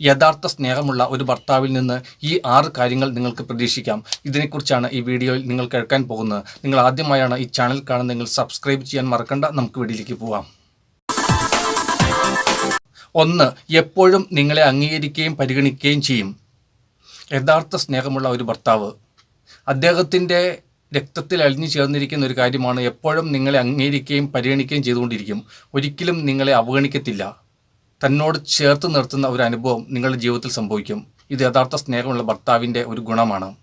യഥാർത്ഥ സ്നേഹമുള്ള ഒരു ഭർത്താവിൽ നിന്ന് ഈ ആറ് കാര്യങ്ങൾ നിങ്ങൾക്ക് പ്രതീക്ഷിക്കാം. ഇതിനെക്കുറിച്ചാണ് ഈ വീഡിയോയിൽ നിങ്ങൾ കേൾക്കാൻ പോകുന്നത്. നിങ്ങൾ ആദ്യമായാണ് ഈ ചാനൽ കാണുന്നതെങ്കിൽ സബ്സ്ക്രൈബ് ചെയ്യാൻ മറക്കണ്ട. നമുക്ക് വീഡിയോയിലേക്ക് പോവാം. ഒന്ന് എപ്പോഴും നിങ്ങളെ അംഗീകരിക്കുകയും പരിഗണിക്കുകയും ചെയ്യും. യഥാർത്ഥ സ്നേഹമുള്ള ഒരു ഭർത്താവ്. അദ്ദേഹത്തിന്റെ രക്തത്തിൽ അലിഞ്ഞു ചേർന്നിരിക്കുന്ന ഒരു കാര്യമാണ് എപ്പോഴും നിങ്ങളെ അംഗീകരിക്കുകയും പരിഗണിക്കുകയും ചെയ്തുകൊണ്ടിരിക്കും. ഒരിക്കലും നിങ്ങളെ അവഗണിക്കത്തില്ല. തന്നോട് ചേർത്ത് നിർത്തുന്ന ഒരു അനുഭവം നിങ്ങളുടെ ജീവിതത്തിൽ സംഭവിക്കും. ഇത് യഥാർത്ഥ സ്നേഹമുള്ള ഭർത്താവിന്റെ ഒരു ഗുണമാണ്.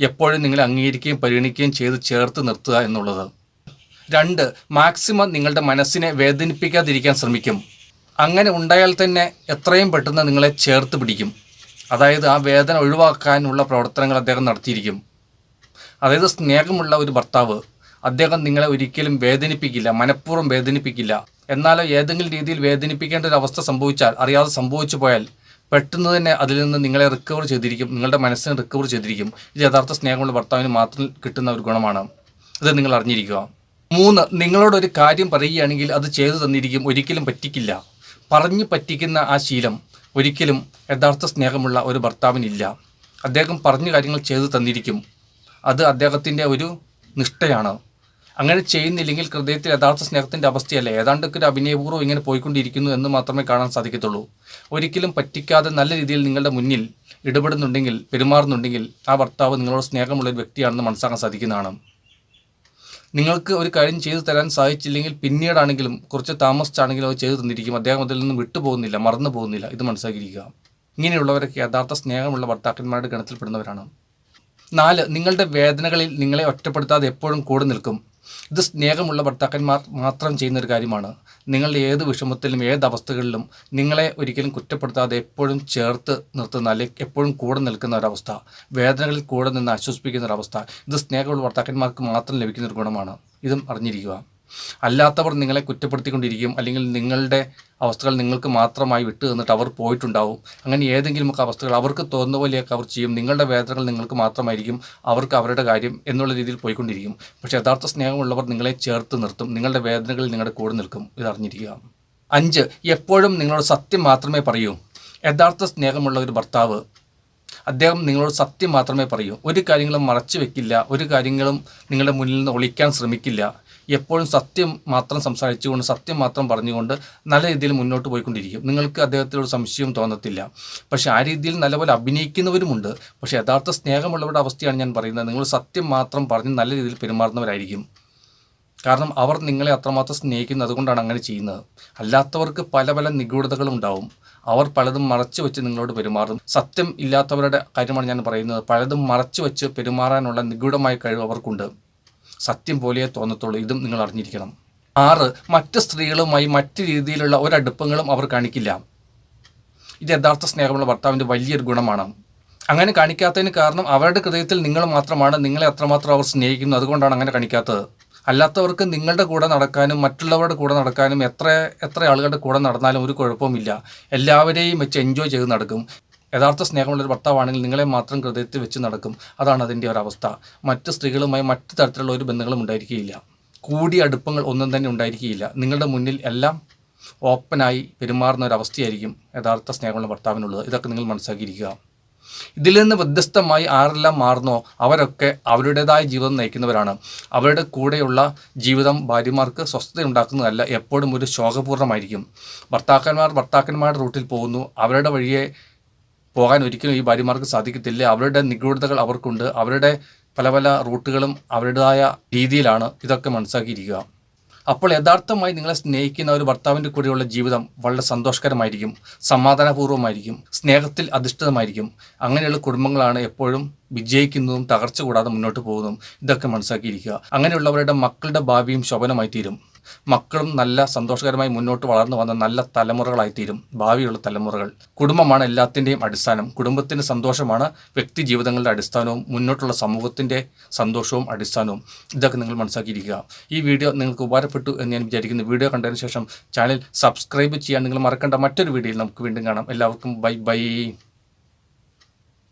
എപ്പോഴും നിങ്ങളെ അംഗീകരിക്കുകയും പരിഗണിക്കുകയും ചെയ്ത് ചേർത്ത് നിർത്തുക എന്നുള്ളത്. രണ്ട് മാക്സിമം നിങ്ങളുടെ മനസ്സിനെ വേദനിപ്പിക്കാതിരിക്കാൻ ശ്രമിക്കും. അങ്ങനെ ഉണ്ടായാൽ തന്നെ എത്രയും പെട്ടെന്ന് നിങ്ങളെ ചേർത്ത് പിടിക്കും. അതായത് ആ വേദന ഒഴിവാക്കാനുള്ള പ്രവർത്തനങ്ങൾ അദ്ദേഹം നടത്തിയിരിക്കും. അതായത് സ്നേഹമുള്ള ഒരു ഭർത്താവ് അദ്ദേഹം നിങ്ങളെ ഒരിക്കലും വേദനിപ്പിക്കില്ല മനഃപൂർവം വേദനിപ്പിക്കില്ല. എന്നാലോ ഏതെങ്കിലും രീതിയിൽ വേദനിപ്പിക്കേണ്ട ഒരു അവസ്ഥ സംഭവിച്ചാൽ അറിയാതെ സംഭവിച്ചു പോയാൽ പെട്ടെന്ന് തന്നെ അതിൽ നിന്ന് നിങ്ങളെ റിക്കവർ ചെയ്തിരിക്കും നിങ്ങളുടെ മനസ്സിനെ റിക്കവർ ചെയ്തിരിക്കും. ഇത് യഥാർത്ഥ സ്നേഹമുള്ള ഭർത്താവിന് മാത്രം കിട്ടുന്ന ഒരു ഗുണമാണ്. ഇത് നിങ്ങൾ അറിഞ്ഞിരിക്കുക. മൂന്ന് നിങ്ങളോട് ഒരു കാര്യം പറയുകയാണെങ്കിൽ അത് ചെയ്തു തന്നിരിക്കും ഒരിക്കലും പറ്റിക്കില്ല. പറഞ്ഞു പറ്റിക്കുന്ന ആ ശീലം ഒരിക്കലും യഥാർത്ഥ സ്നേഹമുള്ള ഒരു ഭർത്താവിനില്ല. അദ്ദേഹം പറഞ്ഞ കാര്യങ്ങൾ ചെയ്തു തന്നിരിക്കും. അത് അദ്ദേഹത്തിന്റെ ഒരു നിഷ്ഠയാണ്. അങ്ങനെ ചെയ്യുന്നില്ലെങ്കിൽ ഹൃദയത്തിൽ യഥാർത്ഥ സ്നേഹത്തിന്റെ അവസ്ഥയല്ല? ഏതാണ്ടൊക്കെ ഒരു അഭിനയപൂർവം ഇങ്ങനെ പോയിക്കൊണ്ടിരിക്കുന്നു എന്ന് മാത്രമേ കാണാൻ സാധിക്കത്തുള്ളൂ. ഒരിക്കലും പറ്റിക്കാതെ നല്ല രീതിയിൽ നിങ്ങളുടെ മുന്നിൽ ഇടപെടുന്നുണ്ടെങ്കിൽ പെരുമാറുന്നുണ്ടെങ്കിൽ ആ ഭർത്താവ് നിങ്ങളോട് സ്നേഹമുള്ള ഒരു വ്യക്തിയാണെന്ന് മനസ്സിലാക്കാൻ സാധിക്കുന്നതാണ്. നിങ്ങൾക്ക് ഒരു കാര്യം ചെയ്തു തരാൻ സാധിച്ചില്ലെങ്കിൽ പിന്നീടാണെങ്കിലും കുറച്ച് താമസിച്ചാണെങ്കിലും അത് ചെയ്തു തന്നിരിക്കും. അദ്ദേഹം അതിൽ നിന്ന് വിട്ടുപോകുന്നില്ല മറന്നു പോകുന്നില്ല. ഇത് മനസ്സിലാക്കിയിരിക്കുക. ഇങ്ങനെയുള്ളവരൊക്കെ യഥാർത്ഥ സ്നേഹമുള്ള ഭർത്താക്കന്മാരുടെ ഗണത്തിൽപ്പെടുന്നവരാണ്. നാല് നിങ്ങളുടെ വേദനകളിൽ നിങ്ങളെ ഒറ്റപ്പെടുത്താതെ എപ്പോഴും കൂടെ നിൽക്കും. ഇത് സ്നേഹമുള്ള ഭർത്താക്കന്മാർ മാത്രം ചെയ്യുന്ന ഒരു കാര്യമാണ്. നിങ്ങളുടെ ഏത് വിഷമത്തിലും ഏത് അവസ്ഥകളിലും നിങ്ങളെ ഒരിക്കലും കുറ്റപ്പെടുത്താതെ എപ്പോഴും ചേർത്ത് നിർത്തുന്ന അല്ലെങ്കിൽ എപ്പോഴും കൂടെ നിൽക്കുന്ന ഒരവസ്ഥ വേദനകളിൽ കൂടെ നിന്ന് ആശ്വസിപ്പിക്കുന്ന ഒരവസ്ഥ ഇത് സ്നേഹമുള്ള ഭർത്താക്കന്മാർക്ക് മാത്രം ലഭിക്കുന്ന ഒരു ഗുണമാണ്. ഇതും അറിഞ്ഞിരിക്കുക. അല്ലാത്തവർ നിങ്ങളെ കുറ്റപ്പെടുത്തിക്കൊണ്ടിരിക്കും അല്ലെങ്കിൽ നിങ്ങളുടെ അവസ്ഥകൾ നിങ്ങൾക്ക് മാത്രമായി വിട്ടു തന്നിട്ട് അവർ പോയിട്ടുണ്ടാവും. അങ്ങനെ ഏതെങ്കിലും ഒക്കെ അവസ്ഥകൾ അവർക്ക് തോന്നുന്ന പോലെയൊക്കെ അവർ ചെയ്യും. നിങ്ങളുടെ വേദനകൾ നിങ്ങൾക്ക് മാത്രമായിരിക്കും അവർക്ക് അവരുടെ കാര്യം എന്നുള്ള രീതിയിൽ പോയിക്കൊണ്ടിരിക്കും. പക്ഷേ യഥാർത്ഥ സ്നേഹമുള്ളവർ നിങ്ങളെ ചേർത്ത് നിർത്തും. നിങ്ങളുടെ വേദനകൾ നിങ്ങളുടെ കൂടെ നിൽക്കും. ഇത് അറിഞ്ഞിരിക്കുക അഞ്ച് എപ്പോഴും നിങ്ങളോട് സത്യം മാത്രമേ പറയൂ. യഥാർത്ഥ സ്നേഹമുള്ള ഒരു ഭർത്താവ് അദ്ദേഹം നിങ്ങളോട് സത്യം മാത്രമേ പറയൂ. ഒരു കാര്യങ്ങളും മറച്ചു വെക്കില്ല. ഒരു കാര്യങ്ങളും നിങ്ങളുടെ മുന്നിൽ നിന്ന് ഒളിക്കാൻ ശ്രമിക്കില്ല. എപ്പോഴും സത്യം മാത്രം സംസാരിച്ചുകൊണ്ട് സത്യം മാത്രം പറഞ്ഞുകൊണ്ട് നല്ല രീതിയിൽ മുന്നോട്ട് പോയിക്കൊണ്ടിരിക്കും. നിങ്ങൾക്ക് അദ്ദേഹത്തിനോട് സംശയവും തോന്നത്തില്ല. പക്ഷേ ആ രീതിയിൽ നല്ലപോലെ അഭിനയിക്കുന്നവരുമുണ്ട്. പക്ഷേ യഥാർത്ഥ സ്നേഹമുള്ളവരുടെ അവസ്ഥയാണ് ഞാൻ പറയുന്നത്. നിങ്ങൾ സത്യം മാത്രം പറഞ്ഞ് നല്ല രീതിയിൽ പെരുമാറുന്നവരായിരിക്കും. കാരണം അവർ നിങ്ങളെ അത്രമാത്രം സ്നേഹിക്കുന്നത് അതുകൊണ്ടാണ് അങ്ങനെ ചെയ്യുന്നത്. അല്ലാത്തവർക്ക് പല പല നിഗൂഢതകളും ഉണ്ടാവും. അവർ പലതും മറച്ചു വെച്ച് നിങ്ങളോട് പെരുമാറും സത്യം ഇല്ലാത്തവരുടെ കാര്യമാണ് ഞാൻ പറയുന്നത്. പലതും മറച്ചു വെച്ച് പെരുമാറാനുള്ള നിഗൂഢമായ കഴിവ് അവർക്കുണ്ട്. സത്യം പോലെയേ തോന്നത്തുള്ളൂ. ഇതും നിങ്ങൾ അറിഞ്ഞിരിക്കണം. ആറ് മറ്റ് സ്ത്രീകളുമായി മറ്റ് രീതിയിലുള്ള ഒരടുപ്പങ്ങളും അവർ കാണിക്കില്ല. ഇത് യഥാർത്ഥ സ്നേഹമുള്ള ഭർത്താവിന്റെ വലിയൊരു ഗുണമാണ്. അങ്ങനെ കാണിക്കാത്തതിന് കാരണം അവരുടെ ഹൃദയത്തിൽ നിങ്ങൾ മാത്രമാണ് നിങ്ങളെ അത്രമാത്രം അവർ സ്നേഹിക്കുന്നത്. അതുകൊണ്ടാണ് അങ്ങനെ കാണിക്കാത്തത്. അല്ലാത്തവർക്ക് നിങ്ങളുടെ കൂടെ നടക്കാനും മറ്റുള്ളവരുടെ കൂടെ നടക്കാനും എത്ര എത്ര ആളുകളുടെ കൂടെ നടന്നാലും ഒരു കുഴപ്പമില്ല എല്ലാവരെയും വെച്ച് എൻജോയ് ചെയ്ത് നടക്കും. യഥാർത്ഥ സ്നേഹമുള്ള ഒരു ഭർത്താവാണെങ്കിൽ നിങ്ങളെ മാത്രം ഹൃദയത്തിൽ വെച്ച് നടക്കും. അതാണ് അതിന്റെ ഒരവസ്ഥ മറ്റ് സ്ത്രീകളുമായി മറ്റ് തരത്തിലുള്ള ഒരു ബന്ധങ്ങളും ഉണ്ടായിരിക്കുകയില്ല. കൂടിയ അടുപ്പങ്ങൾ ഒന്നും തന്നെ ഉണ്ടായിരിക്കുകയില്ല. നിങ്ങളുടെ മുന്നിൽ എല്ലാം ഓപ്പനായി പെരുമാറുന്ന ഒരു അവസ്ഥയായിരിക്കും യഥാർത്ഥ സ്നേഹമുള്ള ഭർത്താവിനുള്ളത്. ഇതൊക്കെ നിങ്ങൾ മനസ്സിലാക്കിയിരിക്കുക. ഇതിൽ നിന്ന് വ്യത്യസ്തമായി ആരെല്ലാം മാറുന്നോ അവരൊക്കെ അവരുടേതായ ജീവിതം നയിക്കുന്നവരാണ്. അവരുടെ കൂടെയുള്ള ജീവിതം ഭാര്യമാർക്ക് സ്വസ്ഥത ഉണ്ടാക്കുന്നതല്ല എപ്പോഴും ഒരു ശോകപൂർണമായിരിക്കും ഭർത്താക്കന്മാർ ഭർത്താക്കന്മാരുടെ റൂട്ടിൽ പോകുന്നു. അവരുടെ വഴിയെ പോകാൻ ഒരിക്കലും ഈ ഭാര്യമാർക്ക് സാധിക്കത്തില്ല. അവരുടെ നിഗൂഢതകൾ അവർക്കുണ്ട്. അവരുടെ പല പല റൂട്ടുകളും അവരുടേതായ രീതിയിലാണ് ഇതൊക്കെ മനസ്സിലാക്കിയിരിക്കുക. അപ്പോൾ യഥാർത്ഥമായി നിങ്ങളെ സ്നേഹിക്കുന്ന ഒരു ഭർത്താവിന്റെ കൂടെയുള്ള ജീവിതം വളരെ സന്തോഷകരമായിരിക്കും സമാധാനപൂർവമായിരിക്കും സ്നേഹത്തിൽ അധിഷ്ഠിതമായിരിക്കും. അങ്ങനെയുള്ള കുടുംബങ്ങളാണ് എപ്പോഴും വിജയിക്കുന്നതും തകർച്ച കൂടാതെ മുന്നോട്ട് പോകുന്നതും ഇതൊക്കെ മനസ്സിലാക്കിയിരിക്കുക. അങ്ങനെയുള്ളവരുടെ മക്കളുടെ ഭാവിയും ശോഭനമായി തീരും മക്കളും നല്ല സന്തോഷകരമായി മുന്നോട്ട് വളർന്നു വന്ന നല്ല തലമുറകളായിത്തീരും. ഭാവിയുള്ള തലമുറകൾ. കുടുംബമാണ് എല്ലാത്തിന്റെയും അടിസ്ഥാനം. കുടുംബത്തിന്റെ സന്തോഷമാണ് വ്യക്തി ജീവിതങ്ങളുടെ അടിസ്ഥാനവും മുന്നോട്ടുള്ള സമൂഹത്തിന്റെ സന്തോഷവും അടിസ്ഥാനവും. ഇതൊക്കെ നിങ്ങൾ മനസ്സിലാക്കിയിരിക്കുക. ഈ വീഡിയോ നിങ്ങൾക്ക് ഉപകാരപ്പെട്ടു എന്ന് ഞാൻ വിചാരിക്കുന്നു. വീഡിയോ കണ്ടതിന് ശേഷം ചാനൽ സബ്സ്ക്രൈബ് ചെയ്യാൻ നിങ്ങൾ മറക്കേണ്ട. മറ്റൊരു വീഡിയോയിൽ നമുക്ക് വീണ്ടും കാണാം. എല്ലാവർക്കും ബൈ ബൈ.